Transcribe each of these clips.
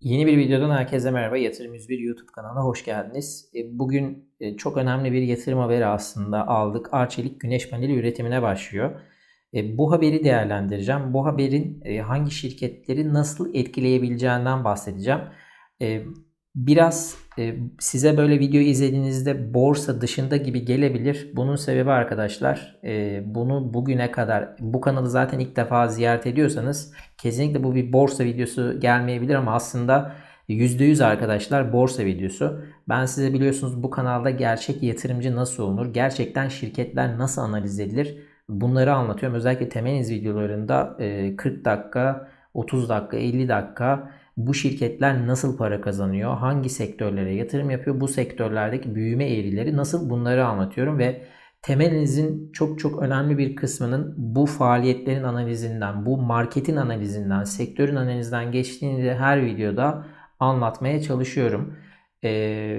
Yeni bir videodan herkese merhaba. Yatırım 101 YouTube kanalına hoş geldiniz. E, Bugün e, çok önemli bir yatırım haberi aslında aldık. Arçelik güneş paneli üretimine başlıyor. E, Bu haberi değerlendireceğim. Bu haberin hangi şirketleri nasıl etkileyebileceğinden bahsedeceğim. E, Biraz e, size böyle video izlediğinizde borsa dışında gibi gelebilir. Bunun sebebi arkadaşlar e, bunu bugüne kadar bu kanalı zaten ilk defa ziyaret ediyorsanız kesinlikle bu bir borsa videosu gelmeyebilir ama aslında %100 arkadaşlar borsa videosu. Ben size biliyorsunuz bu kanalda gerçek yatırımcı nasıl olunur, gerçekten şirketler nasıl analiz edilir bunları anlatıyorum. Özellikle temeniz videolarında 40 dakika, 30 dakika, 50 dakika bu şirketler nasıl para kazanıyor, hangi sektörlere yatırım yapıyor, bu sektörlerdeki büyüme eğrileri nasıl bunları anlatıyorum ve temelinizin çok çok önemli bir kısmının bu faaliyetlerin analizinden, bu marketin analizinden, sektörün analizinden geçtiğini de her videoda anlatmaya çalışıyorum. Ee,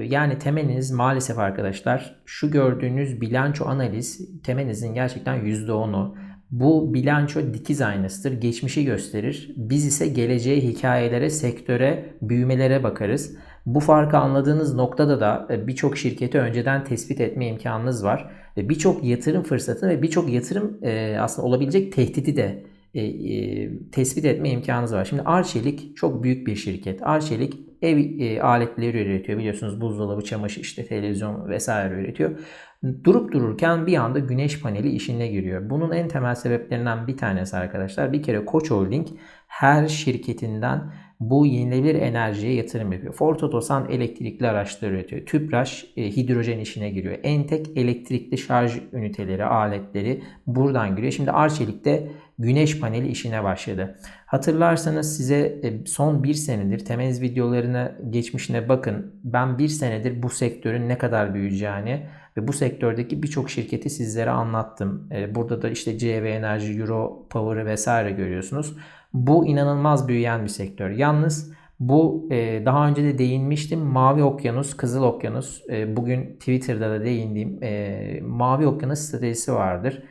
yani temeliniz maalesef arkadaşlar şu gördüğünüz bilanço analiz temelinizin gerçekten %10'u. Bu bilanço dikiz aynasıdır. Geçmişi gösterir. Biz ise geleceğe, hikayelere, sektöre, büyümelere bakarız. Bu farkı anladığınız noktada da e, birçok şirketi önceden tespit etme imkanınız var. Birçok yatırım fırsatı ve birçok yatırım e, aslında olabilecek tehdidi de e, tespit etme imkanınız var. Şimdi Arçelik çok büyük bir şirket. Arçelik ev aletleri üretiyor. Biliyorsunuz buzdolabı, çamaşır, işte televizyon vesaire üretiyor durup dururken bir anda güneş paneli işine giriyor. Bunun en temel sebeplerinden bir tanesi arkadaşlar bir kere Koç Holding her şirketinden bu yenilebilir enerjiye yatırım yapıyor. Ford Otosan elektrikli araçlar üretiyor. Tüpraş e, hidrojen işine giriyor. Entek elektrikli şarj üniteleri, aletleri buradan giriyor. Şimdi Arçelik de güneş paneli işine başladı. Hatırlarsanız size e, son bir senedir temel videolarına geçmişine bakın. Ben bir senedir bu sektörün ne kadar büyüyeceğini ve bu sektördeki birçok şirketi sizlere anlattım. E, burada da işte CV Enerji, Euro Power'ı vesaire görüyorsunuz. Bu inanılmaz büyüyen bir sektör. Yalnız bu e, daha önce de değinmiştim. Mavi Okyanus, Kızıl Okyanus. E, bugün Twitter'da da değindiğim Mavi Okyanus stratejisi vardır.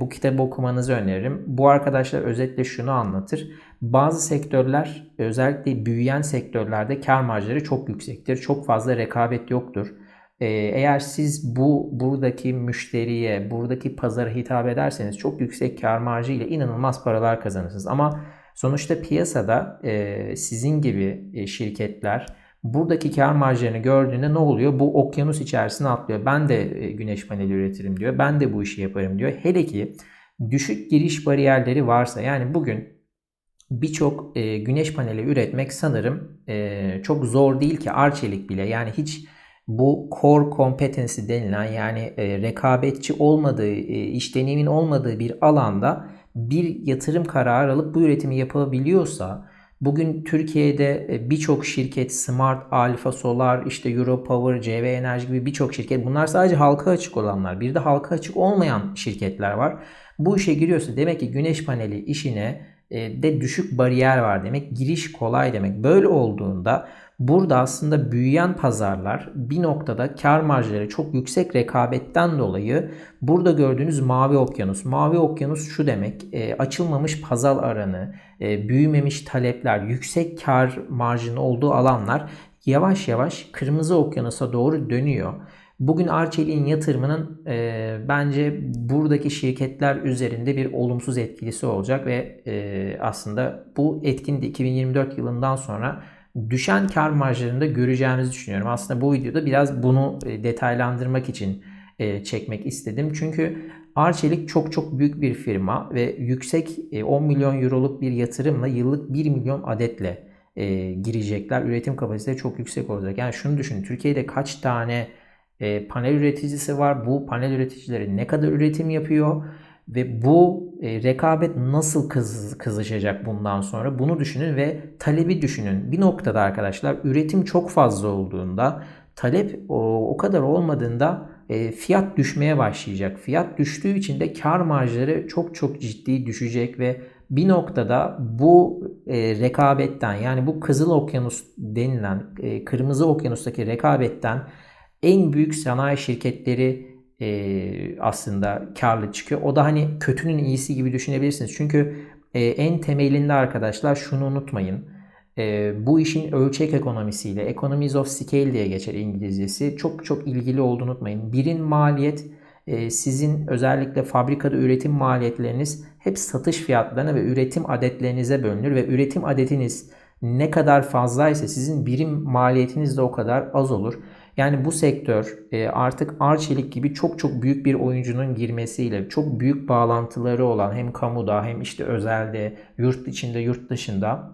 Bu kitabı okumanızı öneririm. Bu arkadaşlar özetle şunu anlatır. Bazı sektörler özellikle büyüyen sektörlerde kar marjları çok yüksektir. Çok fazla rekabet yoktur. Ee, eğer siz bu buradaki müşteriye, buradaki pazara hitap ederseniz çok yüksek kar marjı ile inanılmaz paralar kazanırsınız. Ama sonuçta piyasada e, sizin gibi e, şirketler buradaki kar marjlarını gördüğünde ne oluyor? Bu okyanus içerisine atlıyor. Ben de e, güneş paneli üretirim diyor. Ben de bu işi yaparım diyor. Hele ki düşük giriş bariyerleri varsa yani bugün birçok güneş paneli üretmek sanırım çok zor değil ki Arçelik bile yani hiç bu core competency denilen yani e, rekabetçi olmadığı, e, iş deneyimin olmadığı bir alanda bir yatırım kararı alıp bu üretimi yapabiliyorsa bugün Türkiye'de e, birçok şirket Smart, Alfa Solar, işte Europower, CV Enerji gibi birçok şirket bunlar sadece halka açık olanlar. Bir de halka açık olmayan şirketler var. Bu işe giriyorsa demek ki güneş paneli işine e, de düşük bariyer var demek. Giriş kolay demek. Böyle olduğunda Burada aslında büyüyen pazarlar bir noktada kar marjları çok yüksek rekabetten dolayı burada gördüğünüz mavi okyanus. Mavi okyanus şu demek e, açılmamış pazar aranı, e, büyümemiş talepler, yüksek kar marjının olduğu alanlar yavaş yavaş kırmızı okyanusa doğru dönüyor. Bugün Arçelik'in yatırımının e, bence buradaki şirketler üzerinde bir olumsuz etkisi olacak ve e, aslında bu etkin de 2024 yılından sonra düşen kar marjlarında göreceğimizi düşünüyorum. Aslında bu videoda biraz bunu e, detaylandırmak için e, çekmek istedim. Çünkü Arçelik çok çok büyük bir firma ve yüksek 10 e, milyon euroluk bir yatırımla yıllık 1 milyon adetle girecekler. Üretim kapasitesi çok yüksek olacak. Yani şunu düşünün Türkiye'de kaç tane panel üreticisi var? Bu panel üreticileri ne kadar üretim yapıyor? Ve bu e, rekabet nasıl kız, kızışacak bundan sonra bunu düşünün ve talebi düşünün. Bir noktada arkadaşlar üretim çok fazla olduğunda talep o, o kadar olmadığında e, fiyat düşmeye başlayacak. Fiyat düştüğü için de kar marjları çok çok ciddi düşecek ve bir noktada bu e, rekabetten yani bu Kızıl Okyanus denilen e, Kırmızı Okyanus'taki rekabetten en büyük sanayi şirketleri e, aslında karlı çıkıyor. O da hani kötünün iyisi gibi düşünebilirsiniz. Çünkü e, en temelinde arkadaşlar şunu unutmayın. e, bu işin ölçek ekonomisiyle, economies of scale diye geçer İngilizcesi. Çok çok ilgili olduğunu unutmayın. Birin maliyet sizin özellikle fabrikada üretim maliyetleriniz hep satış fiyatlarına ve üretim adetlerinize bölünür ve üretim adetiniz ne kadar fazlaysa sizin birim maliyetiniz de o kadar az olur. Yani bu sektör e, artık Arçelik gibi çok çok büyük bir oyuncunun girmesiyle çok büyük bağlantıları olan hem kamuda hem işte özelde, yurt içinde, yurt dışında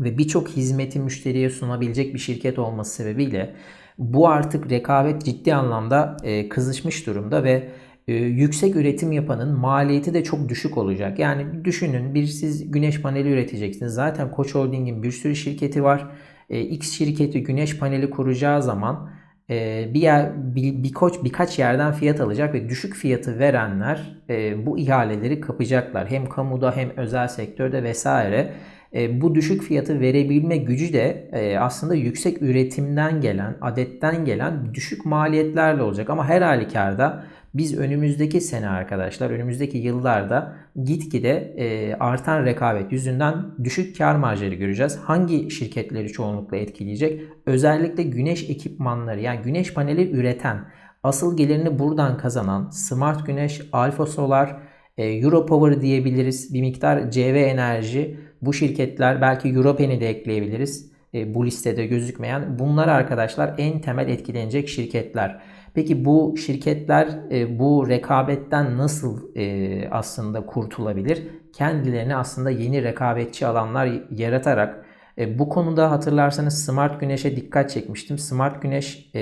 ve birçok hizmeti müşteriye sunabilecek bir şirket olması sebebiyle bu artık rekabet ciddi anlamda e, kızışmış durumda ve e, yüksek üretim yapanın maliyeti de çok düşük olacak. Yani düşünün bir siz güneş paneli üreteceksiniz. Zaten Koç Holding'in bir sürü şirketi var. E, X şirketi güneş paneli kuracağı zaman e, bir yer bir, birkaç birkaç yerden fiyat alacak ve düşük fiyatı verenler e, bu ihaleleri kapacaklar. Hem kamuda hem özel sektörde vesaire. E, bu düşük fiyatı verebilme gücü de e, aslında yüksek üretimden gelen, adetten gelen düşük maliyetlerle olacak. Ama her halükarda biz önümüzdeki sene arkadaşlar, önümüzdeki yıllarda gitgide e, artan rekabet yüzünden düşük kar marjları göreceğiz. Hangi şirketleri çoğunlukla etkileyecek? Özellikle güneş ekipmanları yani güneş paneli üreten, asıl gelirini buradan kazanan Smart Güneş, Alfa Solar, Europower diyebiliriz. Bir miktar CV Enerji bu şirketler belki Europen'i de ekleyebiliriz. E, bu listede gözükmeyen. Bunlar arkadaşlar en temel etkilenecek şirketler. Peki bu şirketler e, bu rekabetten nasıl e, aslında kurtulabilir? Kendilerini aslında yeni rekabetçi alanlar yaratarak e, bu konuda hatırlarsanız Smart Güneş'e dikkat çekmiştim. Smart Güneş e,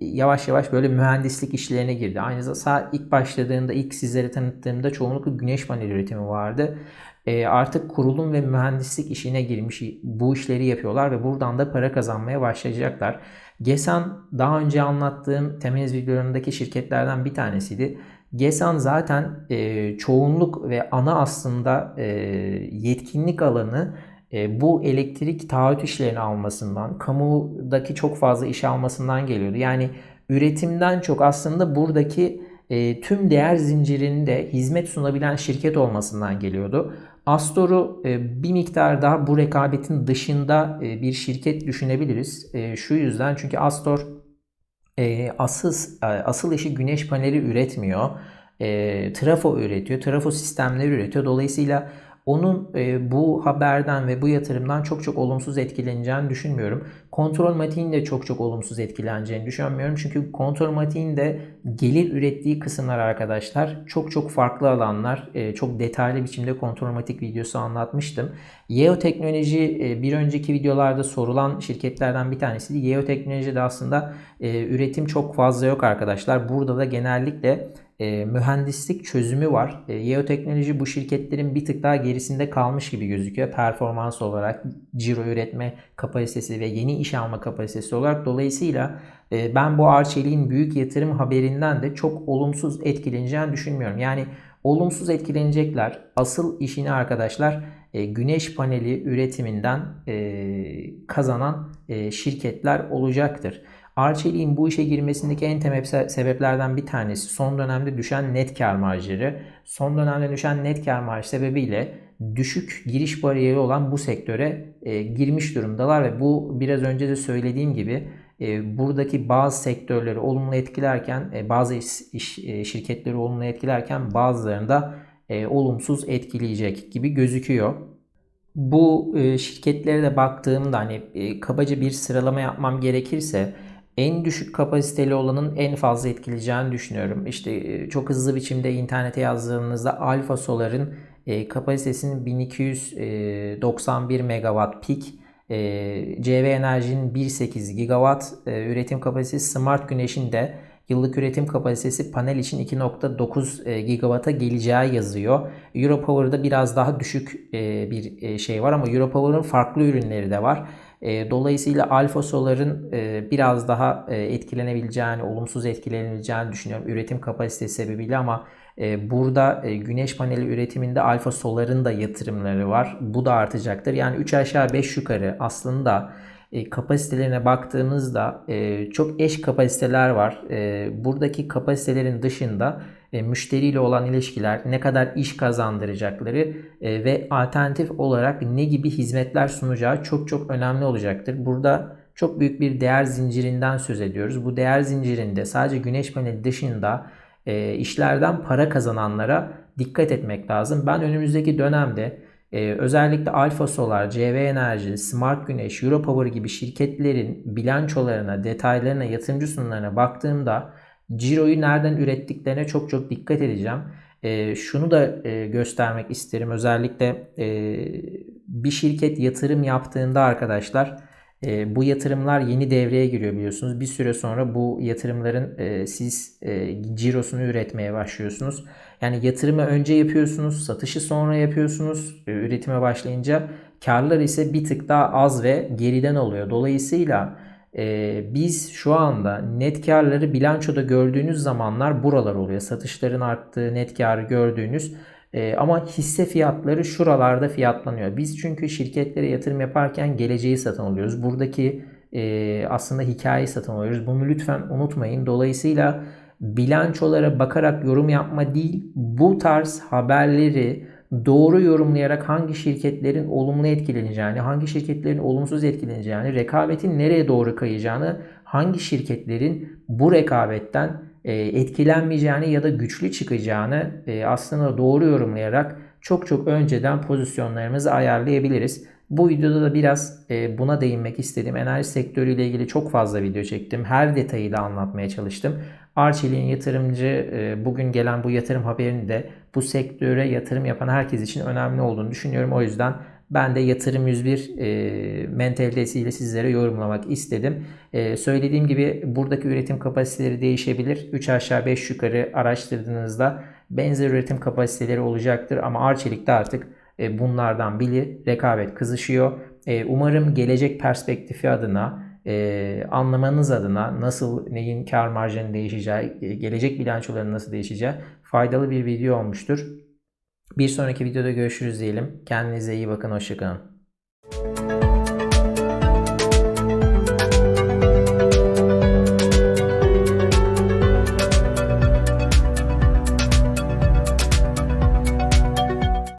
yavaş yavaş böyle mühendislik işlerine girdi. Aynı zamanda ilk başladığında, ilk sizlere tanıttığımda çoğunlukla güneş paneli üretimi vardı. E, artık kurulum ve mühendislik işine girmiş bu işleri yapıyorlar ve buradan da para kazanmaya başlayacaklar. Gesan daha önce anlattığım temel videolarındaki şirketlerden bir tanesiydi. Gesan zaten e, çoğunluk ve ana aslında e, yetkinlik alanı bu elektrik taahhüt işlerini almasından, kamudaki çok fazla iş almasından geliyordu. Yani üretimden çok aslında buradaki e, tüm değer zincirinde hizmet sunabilen şirket olmasından geliyordu. Astor'u e, bir miktar daha bu rekabetin dışında e, bir şirket düşünebiliriz. E, şu yüzden çünkü Astor asıl asıl işi güneş paneli üretmiyor. Trafo üretiyor, trafo sistemleri üretiyor. Dolayısıyla onun e, bu haberden ve bu yatırımdan çok çok olumsuz etkileneceğini düşünmüyorum. Kontrol matiğin de çok çok olumsuz etkileneceğini düşünmüyorum. Çünkü kontrol matiğin de gelir ürettiği kısımlar arkadaşlar çok çok farklı alanlar. E, çok detaylı biçimde kontrol matik videosu anlatmıştım. Yeo Teknoloji e, bir önceki videolarda sorulan şirketlerden bir tanesiydi. Yeo Teknoloji de aslında e, üretim çok fazla yok arkadaşlar. Burada da genellikle e, mühendislik çözümü var. E, Yeoteknoloji bu şirketlerin bir tık daha gerisinde kalmış gibi gözüküyor. Performans olarak, ciro üretme kapasitesi ve yeni iş alma kapasitesi olarak. Dolayısıyla e, ben bu Arçelik'in büyük yatırım haberinden de çok olumsuz etkileneceğini düşünmüyorum. Yani olumsuz etkilenecekler. Asıl işini arkadaşlar e, güneş paneli üretiminden e, kazanan e, şirketler olacaktır. Arçelik'in bu işe girmesindeki en temel sebeplerden bir tanesi son dönemde düşen net kar marjları. Son dönemde düşen net kar marjı sebebiyle düşük giriş bariyeri olan bu sektöre e, girmiş durumdalar ve bu biraz önce de söylediğim gibi e, buradaki bazı sektörleri olumlu etkilerken e, bazı iş, iş e, şirketleri olumlu etkilerken bazılarını da e, olumsuz etkileyecek gibi gözüküyor. Bu e, şirketlere de baktığımda hani e, kabaca bir sıralama yapmam gerekirse en düşük kapasiteli olanın en fazla etkileyeceğini düşünüyorum. İşte e, çok hızlı biçimde internete yazdığınızda Alfa Solar'ın e, kapasitesinin 1291 megawatt pik, e, CV Enerji'nin 1.8 gigawatt e, üretim kapasitesi, Smart Güneş'in de yıllık üretim kapasitesi panel için 2.9 e, gigawatt'a geleceği yazıyor. Europower'da biraz daha düşük e, bir e, şey var ama Europower'ın farklı ürünleri de var. E, dolayısıyla Alfa Solar'ın e, biraz daha e, etkilenebileceğini, olumsuz etkilenebileceğini düşünüyorum üretim kapasitesi sebebiyle ama burada güneş paneli üretiminde Alfa Solar'ın da yatırımları var. Bu da artacaktır. Yani 3 aşağı 5 yukarı aslında kapasitelerine baktığımızda çok eş kapasiteler var. Buradaki kapasitelerin dışında e, müşteriyle olan ilişkiler, ne kadar iş kazandıracakları e, ve alternatif olarak ne gibi hizmetler sunacağı çok çok önemli olacaktır. Burada çok büyük bir değer zincirinden söz ediyoruz. Bu değer zincirinde sadece güneş paneli dışında e, işlerden para kazananlara dikkat etmek lazım. Ben önümüzdeki dönemde ee, özellikle Alfa Solar, CV Enerji, Smart Güneş, Europower gibi şirketlerin bilançolarına, detaylarına, yatırımcı sunumlarına baktığımda ciroyu nereden ürettiklerine çok çok dikkat edeceğim. Ee, şunu da e, göstermek isterim. Özellikle e, bir şirket yatırım yaptığında arkadaşlar e, bu yatırımlar yeni devreye giriyor biliyorsunuz. Bir süre sonra bu yatırımların e, siz e, cirosunu üretmeye başlıyorsunuz. Yani yatırımı önce yapıyorsunuz, satışı sonra yapıyorsunuz. E, üretime başlayınca karlar ise bir tık daha az ve geriden oluyor. Dolayısıyla e, biz şu anda net karları bilançoda gördüğünüz zamanlar buralar oluyor. Satışların arttığı net karı gördüğünüz e, ama hisse fiyatları şuralarda fiyatlanıyor. Biz çünkü şirketlere yatırım yaparken geleceği satın alıyoruz. Buradaki e, aslında hikayeyi satın alıyoruz. Bunu lütfen unutmayın. Dolayısıyla bilançolara bakarak yorum yapma değil, bu tarz haberleri doğru yorumlayarak hangi şirketlerin olumlu etkileneceğini, hangi şirketlerin olumsuz etkileneceğini, rekabetin nereye doğru kayacağını, hangi şirketlerin bu rekabetten e, etkilenmeyeceğini ya da güçlü çıkacağını e, aslında doğru yorumlayarak çok çok önceden pozisyonlarımızı ayarlayabiliriz. Bu videoda da biraz e, buna değinmek istedim. Enerji sektörüyle ilgili çok fazla video çektim. Her detayı da anlatmaya çalıştım. Arçelik'in yatırımcı bugün gelen bu yatırım haberini de bu sektöre yatırım yapan herkes için önemli olduğunu düşünüyorum. O yüzden ben de yatırım 101 e, mentalitesiyle sizlere yorumlamak istedim. E, söylediğim gibi buradaki üretim kapasiteleri değişebilir. 3 aşağı 5 yukarı araştırdığınızda benzer üretim kapasiteleri olacaktır. Ama Arçelik'te artık e, bunlardan biri rekabet kızışıyor. E, umarım gelecek perspektifi adına e, anlamanız adına nasıl neyin kar marjının değişeceği, e, gelecek bilançoların nasıl değişeceği faydalı bir video olmuştur. Bir sonraki videoda görüşürüz diyelim. Kendinize iyi bakın. Hoşçakalın.